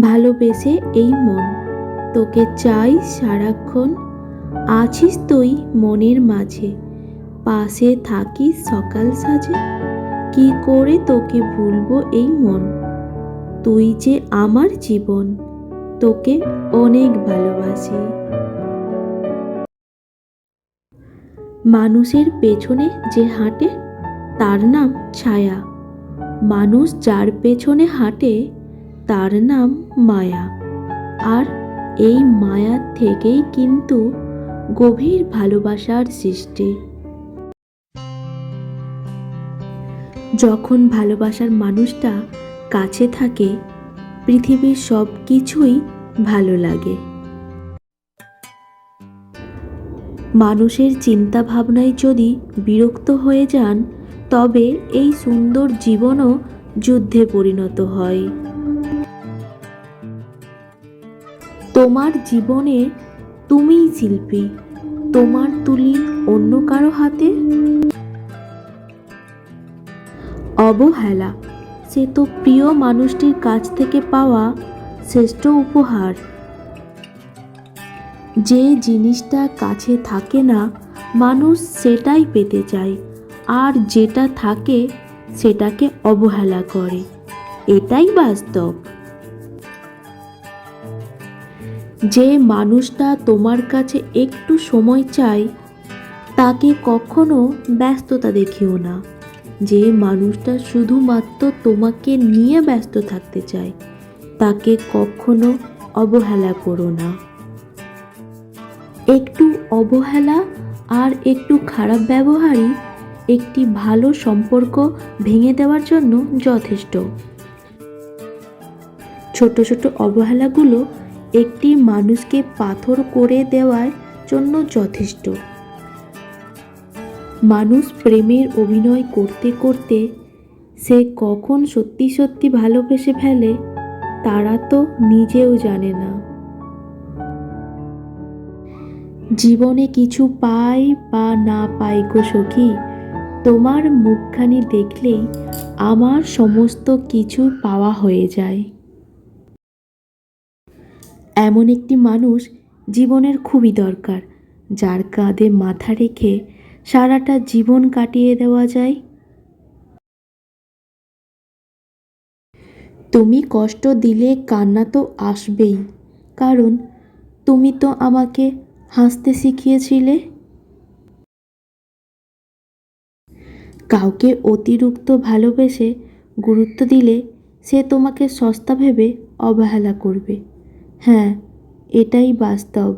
ভালোবেসে এই মন। তোকে চাই সারাক্ষণ। আছিস তুই মনের মাঝে। পাশে থাকিস সকাল সাজে কি করে তোকে ভুলবো এই মন? তুই যে আমার জীবন, তোকে অনেক ভালোবাসি। মানুষের পেছনে যে হাঁটে, তার নাম ছায়া। মানুষ যার পেছনে হাঁটে তার নাম মায়া। আর এই মায়া থেকেই কিন্তু গভীর ভালোবাসার সৃষ্টি। যখন ভালোবাসার মানুষটা কাছে থাকে, পৃথিবীর সব কিছুই ভালো লাগে। মানুষের চিন্তা ভাবনায় যদি বিরক্ত হয়ে যান, তবে এই সুন্দর জীবনও যুদ্ধে পরিণত হয়। তোমার জীবনে তুমিই শিল্পী, তোমার তুলি অন্য কারও হাতে? অবহেলা, সে তো প্রিয় মানুষটির কাছ থেকে পাওয়া শ্রেষ্ঠ উপহার। যে জিনিসটা কাছে থাকে না, মানুষ সেটাই পেতে চায়, আর যেটা থাকে সেটাকে অবহেলা করে। এটাই বাস্তব। যে মানুষটা তোমার কাছে একটু সময় চায়, তাকে কখনো ব্যস্ততা দেখিও না। যে মানুষটা শুধুমাত্র তোমাকে নিয়ে ব্যস্ত থাকতে চায়, তাকে কখনো অবহেলা করো না। একটু অবহেলা আর একটু খারাপ ব্যবহারই একটি ভালো সম্পর্ক ভেঙে দেওয়ার জন্য যথেষ্ট। ছোট ছোট অবহেলাগুলো একটি মানুষকে পাথর করে দেওয়ার জন্য যথেষ্ট। মানুষ প্রেমের অভিনয় করতে করতে সে কখন সত্যি সত্যি ভালোবেসে ফেলে, তারা তো নিজেও জানে না। জীবনে কিছু পাই বা না পাই গো সখী, তোমার মুখখানি দেখলেই আমার সমস্ত কিছু পাওয়া হয়ে যায়। এমন একটি মানুষ জীবনের খুবই দরকার, যার কাঁধে মাথা রেখে সারাটা জীবন কাটিয়ে দেওয়া যায়। তুমি কষ্ট দিলে কান্না তো আসবেই, কারণ তুমি তো আমাকে হাসতে শিখিয়েছিলে। কাউকে অতিরিক্ত ভালোবেসে গুরুত্ব দিলে সে তোমাকে সস্তা ভেবে অবহেলা করবে। হ্যাঁ এটাই বাস্তব।